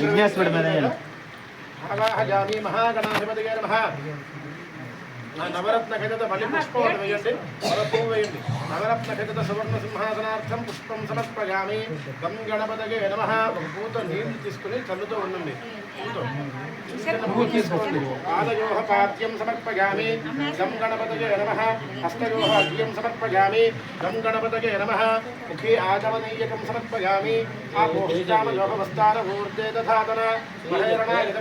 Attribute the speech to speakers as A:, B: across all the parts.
A: విఘ్నేశ్వరుడి మీద వేయండి.
B: మహాగణాధిపతిగా నమః. నవరత్న ఖచ్చిత బలి పుష్పం వేయండి. మరొక వేయండి. నవరత్న ఖచ్చిత సువర్ణ సింహాసనార్థం పుష్పం సమర్పయామి. గం గణపతగే నమ. ఒక పూత నీళ్ళు తీసుకుని చల్లుతూ ఉండండి. పూతో. पादयोः पाद्यं समर्पयामि। गं गणपतये नमः। हस्तयोः अद्यं समर्पयामि। गं गणपतये नमः। मुखे आगमनीयकं समर्पयामि। आपोषितामयोः वस्तारभूर्ते दधातन महेरणाय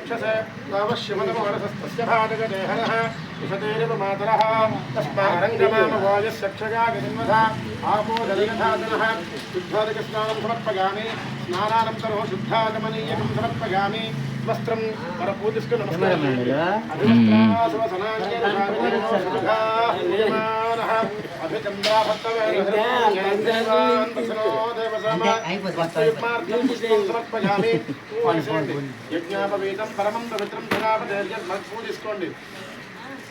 B: समर्पयामि। వస్త్రం పరపూతిస్తు నమస్కారం. యజ్ఞాపవేదం పరమం పవిత్రం పూజిసుకోండి ప్రజాపదేజత్సహనం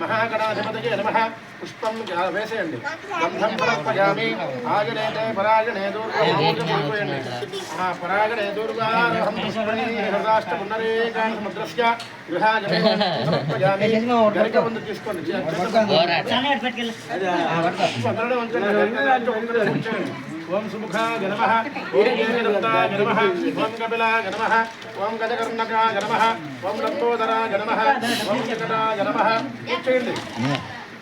B: మహాగణాధిపతయే నమః. పుష్పం వేసేయండి. గంధం సమర్పయామి. ఆగణేతే పరాగణే దూర్గోయండి ఆ పరాగణే దూర్గారహం పుష్పణి హృదాష్ట పునరేకాని సముద్రస్య గృహాజనే సమర్పయామి. గరిక ముందు తీసుకోండి. అందరూ. ఓం సుముఖాయ నమ ఓం ఏకదంతాయ నమ ఓం కపిలాయ నమ ఓం గజకర్ణకాయ నమ ఓం లంబోదరాయ నమ ఓం జగదాయ నమ చేయండి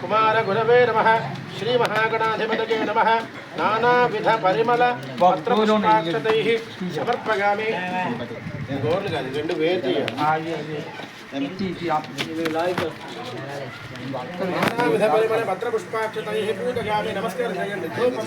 B: కుమారగురవే నమ. శ్రీ ఓం నమ. నానావిధ పరిమళ పత్రపుష్పాక్షతైః సమర్పగామి గోర్లు కాదు రెండు వేరు నానావిధ పరిమళ నమస్కారం చేయండి. ధూపం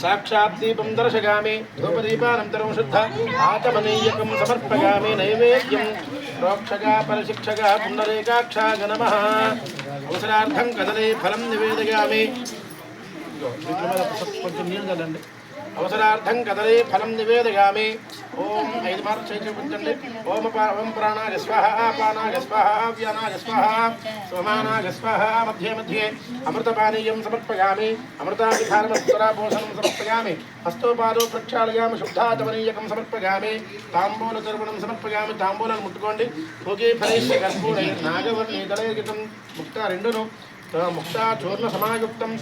B: సాక్షాత్ దీపం దర్శగామి ధూపదీపానంతరం శుద్ధ ఆచమనీయకం సమర్పయామి నైవేద్యం ప్రోక్షగా పరిశిక్షగా పుండరీకాక్షాగ నమ అవసరార్థం కదలే ఫలం నివేదయామి కొంచెం నీళ్ళు కదండి అవసరార్థం కదలే ఫలం నివేదయామి. ఓం ఐదు మార్లు చేయి ఓం ఓం ప్రాణాయ స్వాహ పానాయ స్వాహ వ్యానాయ స్వాహ సమానాయ స్వాహ మధ్యే మధ్యే అమృతపానీయం సమర్పయామి. అమృతాభిధానమస్వరాపోషణం సమర్పయామి. హస్తోపాదో ప్రక్షాళయామి శుద్ధాతమనీయకం సమర్పయామి. తాంబూల చర్వణం సమర్పయామి. తాంబూలను ముట్టుకోండి. భోగే ఫలైశ్య కర్పూరై నాగవర్ణి దళయగితం ముక్త రెండును. ముక్తా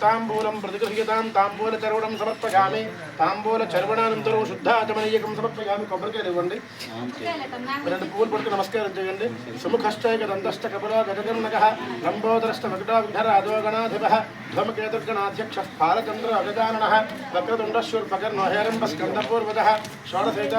B: తాంబూలం ప్రతిగృహ్యతాం తాంబూలచర్వణం సమర్పయామి. తాంబూలచర్వణానంతరం శుద్ధాచమనీయకం సమర్పయామి. కొబ్బరికాయలు ఇవ్వండి రెండు పూలు పడుతూ నమస్కారం చేయండి. సుముఖశ్చైక దంతశ్చ కపిలో గజగన్నక లంబోదరశ్చ మకుటా విధర అధోగణాధిప ధ్వమకేతుర్గణాధ్యక్ష పాలచంద్ర అగజానన వక్రతుండశూర్పకర్ణో హేరంబ స్కందపూర్వజ షోడశైత